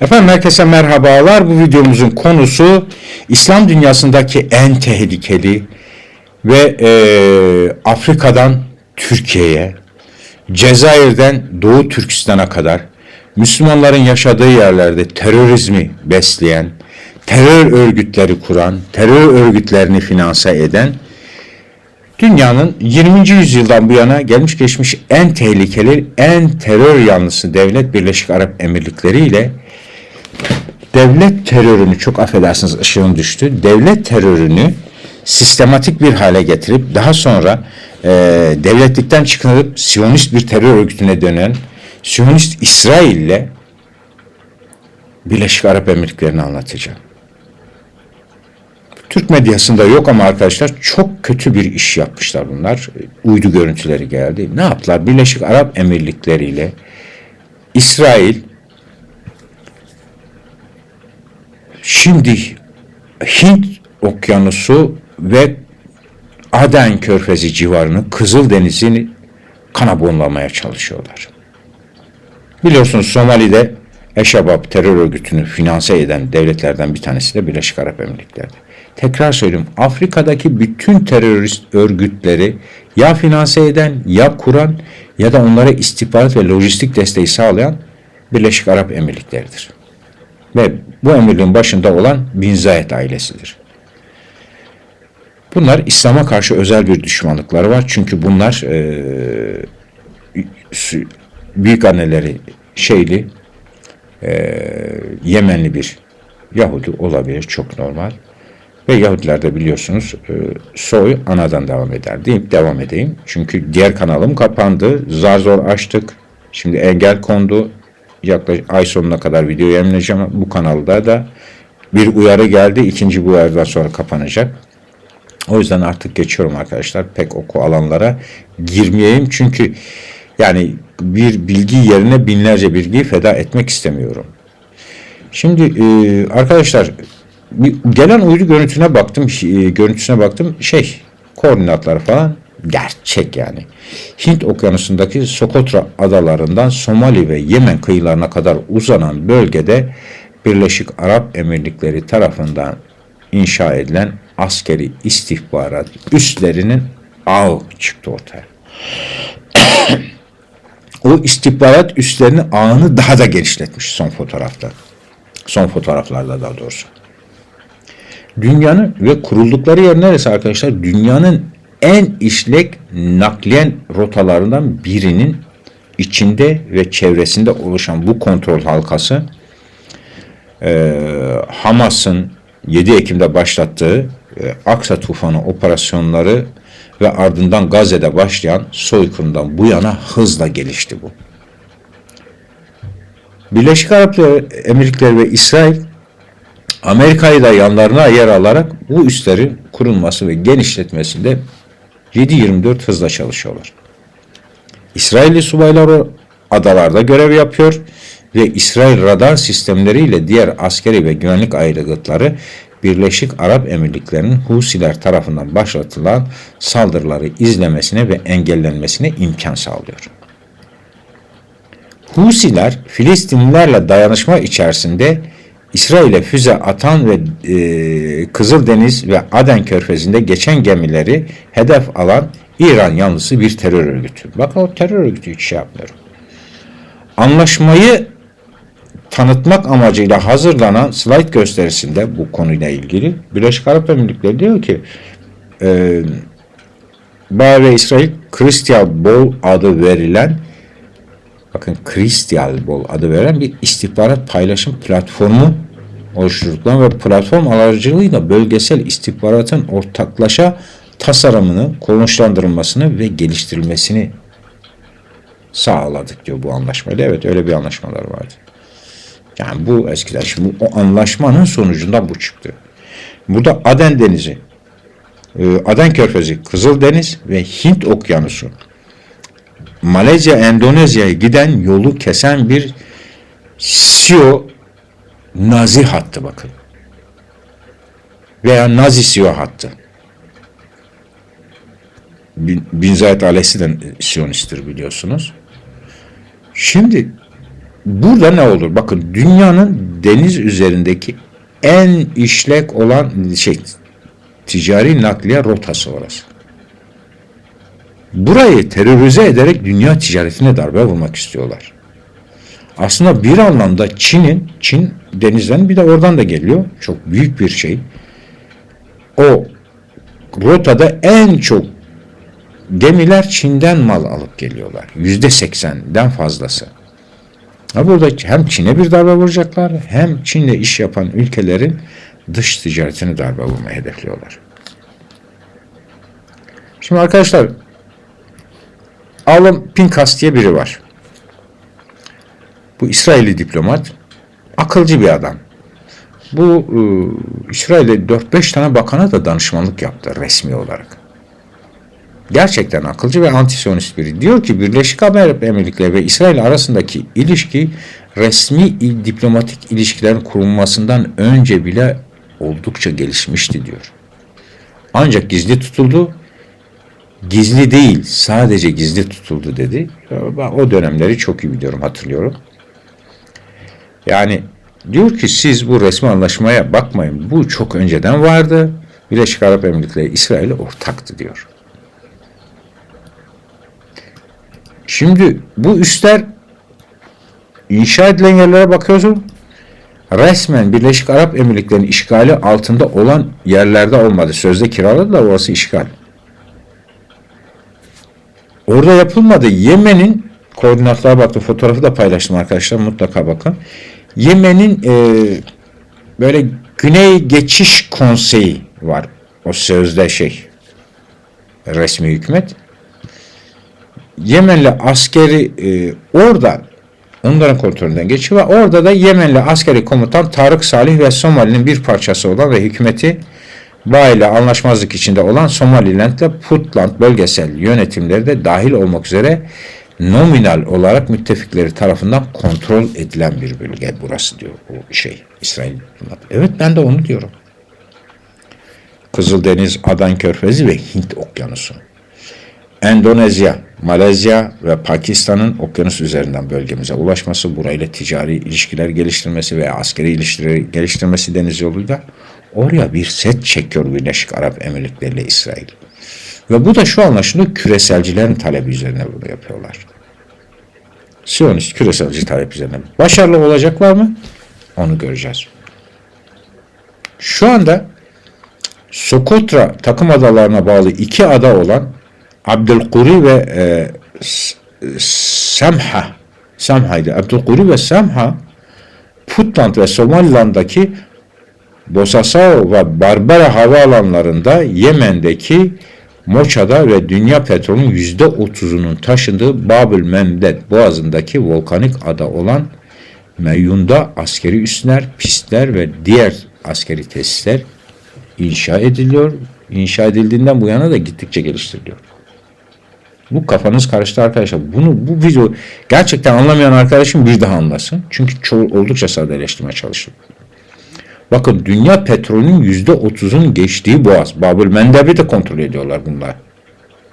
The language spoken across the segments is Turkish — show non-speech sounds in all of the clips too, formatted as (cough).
Efendim herkese merhabalar. Bu videomuzun konusu İslam dünyasındaki en tehlikeli ve e, Afrika'dan Türkiye'ye, Cezayir'den Doğu Türkistan'a kadar Müslümanların yaşadığı yerlerde terörizmi besleyen, terör örgütleri kuran, terör örgütlerini finanse eden Dünyanın 20. yüzyıldan bu yana gelmiş geçmiş en tehlikeli, en terör yanlısı devlet Birleşik Arap Emirlikleri ile devlet terörünü çok affedersiniz ışığın düştü. Devlet terörünü sistematik bir hale getirip daha sonra e, devletlikten çıkarıp Siyonist bir terör örgütüne dönen Siyonist İsrail ile Birleşik Arap Emirlikleri'ni anlatacağım. Türk medyasında yok ama arkadaşlar çok kötü bir iş yapmışlar bunlar. Uydu görüntüleri geldi. Ne yaptılar? Birleşik Arap Emirlikleri ile İsrail şimdi Hint Okyanusu ve Aden Körfezi civarını Kızıldeniz'ini kana bonlamaya çalışıyorlar. Biliyorsunuz Somali'de Eşebab terör örgütünü finanse eden devletlerden bir tanesi de Birleşik Arap Emirlikleri'dir. Tekrar söyleyeyim Afrika'daki bütün terörist örgütleri ya finanse eden ya kuran ya da onlara istihbarat ve lojistik desteği sağlayan Birleşik Arap Emirlikleri'dir. Ve bu emirliğin başında olan Bin Zayed ailesidir. Bunlar İslam'a karşı özel bir düşmanlıkları var. Çünkü bunlar e, büyük anneleri şeyli e, Yemenli bir Yahudi olabilir. Çok normal. Ve Yahudilerde biliyorsunuz e, soy anadan devam eder deyip devam edeyim. Çünkü diğer kanalım kapandı. Zar zor açtık. Şimdi engel kondu. Yaklaşık ay sonuna kadar video yayınlayacağım. Bu kanalda da bir uyarı geldi. İkinci bu uyarıdan sonra kapanacak. O yüzden artık geçiyorum arkadaşlar. Pek oku alanlara girmeyeyim. Çünkü yani bir bilgi yerine binlerce bilgiyi feda etmek istemiyorum. Şimdi e, arkadaşlar gelen uydu görüntüne baktım, e, görüntüsüne baktım. Şey, koordinatları falan gerçek yani. Hint Okyanusu'ndaki Sokotra adalarından Somali ve Yemen kıyılarına kadar uzanan bölgede Birleşik Arap Emirlikleri tarafından inşa edilen askeri istihbarat üslerinin ağ çıktı ortaya. (coughs) o istihbarat üslerinin ağını daha da genişletmiş son fotoğrafta. Son fotoğraflarda daha doğrusu. Dünyanın ve kuruldukları yer neresi arkadaşlar? Dünyanın en işlek nakliyen rotalarından birinin içinde ve çevresinde oluşan bu kontrol halkası e, Hamas'ın 7 Ekim'de başlattığı e, Aksa tufanı operasyonları ve ardından Gazze'de başlayan soykırımdan bu yana hızla gelişti bu. Birleşik Arap Emirlikleri ve İsrail Amerika'yı da yanlarına yer alarak bu üslerin kurulması ve genişletmesinde 7-24 hızla çalışıyorlar. İsrailli subaylar adalarda görev yapıyor ve İsrail radar sistemleriyle diğer askeri ve güvenlik aygıtları Birleşik Arap Emirlikleri'nin Husiler tarafından başlatılan saldırıları izlemesine ve engellenmesine imkan sağlıyor. Husiler Filistinlilerle dayanışma içerisinde İsrail'e füze atan ve e, Kızıldeniz ve Aden Körfezi'nde geçen gemileri hedef alan İran yanlısı bir terör örgütü. Bakın o terör örgütü hiç şey yapmıyorum. Anlaşmayı tanıtmak amacıyla hazırlanan slide gösterisinde bu konuyla ilgili Birleşik Arap Emirlikleri diyor ki e, Bağ ve İsrail Crystal Ball adı verilen bakın Crystal Ball adı verilen bir istihbarat paylaşım platformu oluşturduklarını ve platform aracılığıyla bölgesel istihbaratın ortaklaşa tasarımını, konuşlandırılmasını ve geliştirilmesini sağladık diyor bu anlaşmayla. Evet öyle bir anlaşmalar vardı. Yani bu eskiden şimdi o anlaşmanın sonucunda bu çıktı. Burada Aden Denizi, e, Aden Körfezi, Kızıldeniz ve Hint Okyanusu, Malezya, Endonezya'ya giden yolu kesen bir Sio Nazi hattı bakın. Veya Nazi Sio hattı. Bin, Bin Zayed ailesi de Siyonisttir biliyorsunuz. Şimdi burada ne olur? Bakın dünyanın deniz üzerindeki en işlek olan şey ticari nakliye rotası orası. Burayı terörize ederek dünya ticaretine darbe vurmak istiyorlar. Aslında bir anlamda Çin'in, Çin denizden bir de oradan da geliyor. Çok büyük bir şey. O rotada en çok gemiler Çin'den mal alıp geliyorlar. Yüzde seksenden fazlası. Ha burada hem Çin'e bir darbe vuracaklar hem Çin'le iş yapan ülkelerin dış ticaretini darbe vurmayı hedefliyorlar. Şimdi arkadaşlar Alan Pinkas diye biri var. Bu İsrailli diplomat. Akılcı bir adam. Bu e, İsrail'de 4-5 tane bakana da danışmanlık yaptı resmi olarak. Gerçekten akılcı ve antisyonist biri. Diyor ki Birleşik Arap Emirlikleri ve İsrail arasındaki ilişki resmi diplomatik ilişkilerin kurulmasından önce bile oldukça gelişmişti diyor. Ancak gizli tutuldu. Gizli değil, sadece gizli tutuldu dedi. Ben o dönemleri çok iyi biliyorum, hatırlıyorum. Yani diyor ki siz bu resmi anlaşmaya bakmayın. Bu çok önceden vardı. Birleşik Arap Emirlikleri İsrail'e ortaktı diyor. Şimdi bu üstler inşa edilen yerlere bakıyorsun. Resmen Birleşik Arap Emirlikleri'nin işgali altında olan yerlerde olmadı. Sözde kiraladı da orası işgal. Orada yapılmadı. Yemen'in koordinatlara baktım. Fotoğrafı da paylaştım arkadaşlar. Mutlaka bakın. Yemen'in e, böyle Güney Geçiş Konseyi var. O sözde şey resmi hükümet. Yemenli askeri e, orada onların kontrolünden geçiyor orada da Yemenli askeri komutan Tarık Salih ve Somali'nin bir parçası olan ve hükümeti Bağ ile anlaşmazlık içinde olan Somaliland ile Puntland bölgesel yönetimleri de dahil olmak üzere nominal olarak müttefikleri tarafından kontrol edilen bir bölge burası diyor o şey İsrail. Evet ben de onu diyorum. Kızıldeniz, Adan Körfezi ve Hint Okyanusu. Endonezya, Malezya ve Pakistan'ın okyanus üzerinden bölgemize ulaşması, burayla ticari ilişkiler geliştirmesi veya askeri ilişkiler geliştirmesi deniz yoluyla oraya bir set çekiyor Birleşik Arap Emirlikleri ile İsrail. Ve bu da şu anlaşılıyor küreselcilerin talebi üzerine bunu yapıyorlar. Siyonist küreselci talep üzerine. Başarılı olacaklar mı? Onu göreceğiz. Şu anda Sokotra takım adalarına bağlı iki ada olan Abdülkuri ve e, Samha Samha'ydı. Abdülkuri ve Samha Puntland ve Somaliland'daki Bosasao ve Barbera havaalanlarında Yemen'deki Moça'da ve dünya petrolünün yüzde otuzunun taşındığı Babül Memdet boğazındaki volkanik ada olan Meyyun'da askeri üsler, pistler ve diğer askeri tesisler inşa ediliyor. İnşa edildiğinden bu yana da gittikçe geliştiriliyor. Bu kafanız karıştı arkadaşlar. Bunu bu video gerçekten anlamayan arkadaşım bir daha anlasın. Çünkü çoğu oldukça sadeleştirmeye çalışıyorum. Bakın dünya petrolünün yüzde otuzun geçtiği boğaz. Babül Mendeb'i de kontrol ediyorlar bunlar.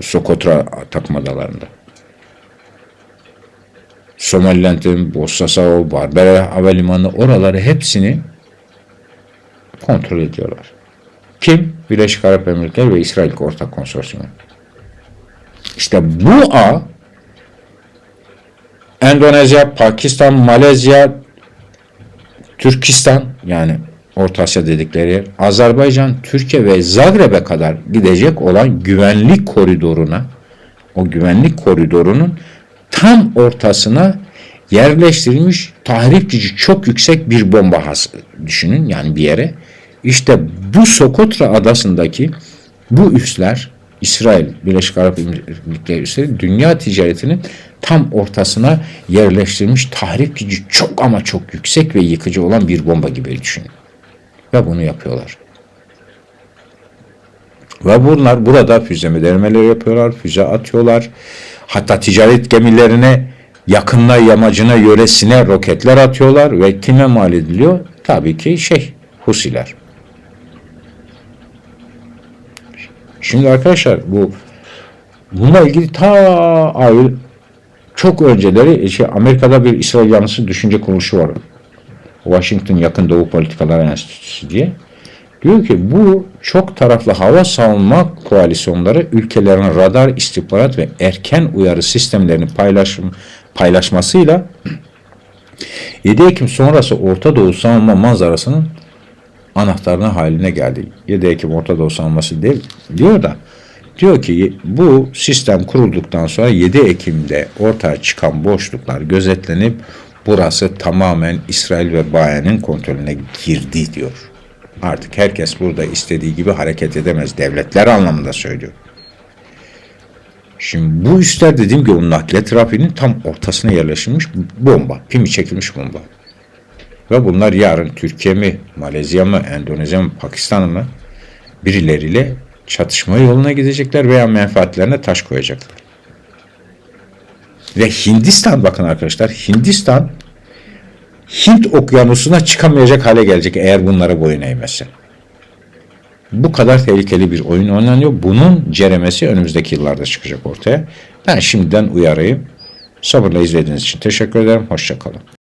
Sokotra takım adalarında. Somaliland'ın, Bossasao, Barbera Havalimanı oraları hepsini kontrol ediyorlar. Kim? Birleşik Arap Emirlikleri ve İsrail ortak konsorsiyumu. İşte bu ağ Endonezya, Pakistan, Malezya, Türkistan yani Orta Asya dedikleri Azerbaycan, Türkiye ve Zagreb'e kadar gidecek olan güvenlik koridoruna o güvenlik koridorunun tam ortasına yerleştirilmiş tahrip gücü çok yüksek bir bomba has düşünün yani bir yere. İşte bu Sokotra adasındaki bu üsler İsrail, Birleşik Arap Emirlikleri üsleri dünya ticaretinin tam ortasına yerleştirilmiş tahrip gücü çok ama çok yüksek ve yıkıcı olan bir bomba gibi düşünün. Ve bunu yapıyorlar. Ve bunlar burada füze denemeleri yapıyorlar, füze atıyorlar. Hatta ticaret gemilerine yakınına, yamacına, yöresine roketler atıyorlar ve kime mal ediliyor? Tabii ki şey, Husiler. Şimdi arkadaşlar bu bununla ilgili ta çok önceleri şey, Amerika'da bir İsrail yanlısı düşünce kuruluşu var. Washington Yakın Doğu Politikalar Enstitüsü diye. Diyor ki bu çok taraflı hava savunma koalisyonları ülkelerin radar, istihbarat ve erken uyarı sistemlerini paylaşım, paylaşmasıyla (clears throat) 7 Ekim sonrası Orta Doğu savunma manzarasının anahtarına haline geldi. 7 Ekim Orta Doğu savunması değil, diyor da diyor ki bu sistem kurulduktan sonra 7 Ekim'de ortaya çıkan boşluklar gözetlenip burası tamamen İsrail ve Baye'nin kontrolüne girdi diyor. Artık herkes burada istediği gibi hareket edemez. Devletler anlamında söylüyor. Şimdi bu üstler dediğim gibi o nakliye trafiğinin tam ortasına yerleştirilmiş bomba. Pimi çekilmiş bomba. Ve bunlar yarın Türkiye mi, Malezya mı, Endonezya mı, Pakistan mı birileriyle çatışma yoluna gidecekler veya menfaatlerine taş koyacaklar. Ve Hindistan bakın arkadaşlar Hindistan Hint okyanusuna çıkamayacak hale gelecek eğer bunlara boyun eğmezse. Bu kadar tehlikeli bir oyun oynanıyor. Bunun ceremesi önümüzdeki yıllarda çıkacak ortaya. Ben şimdiden uyarayım. Sabırla izlediğiniz için teşekkür ederim. Hoşçakalın.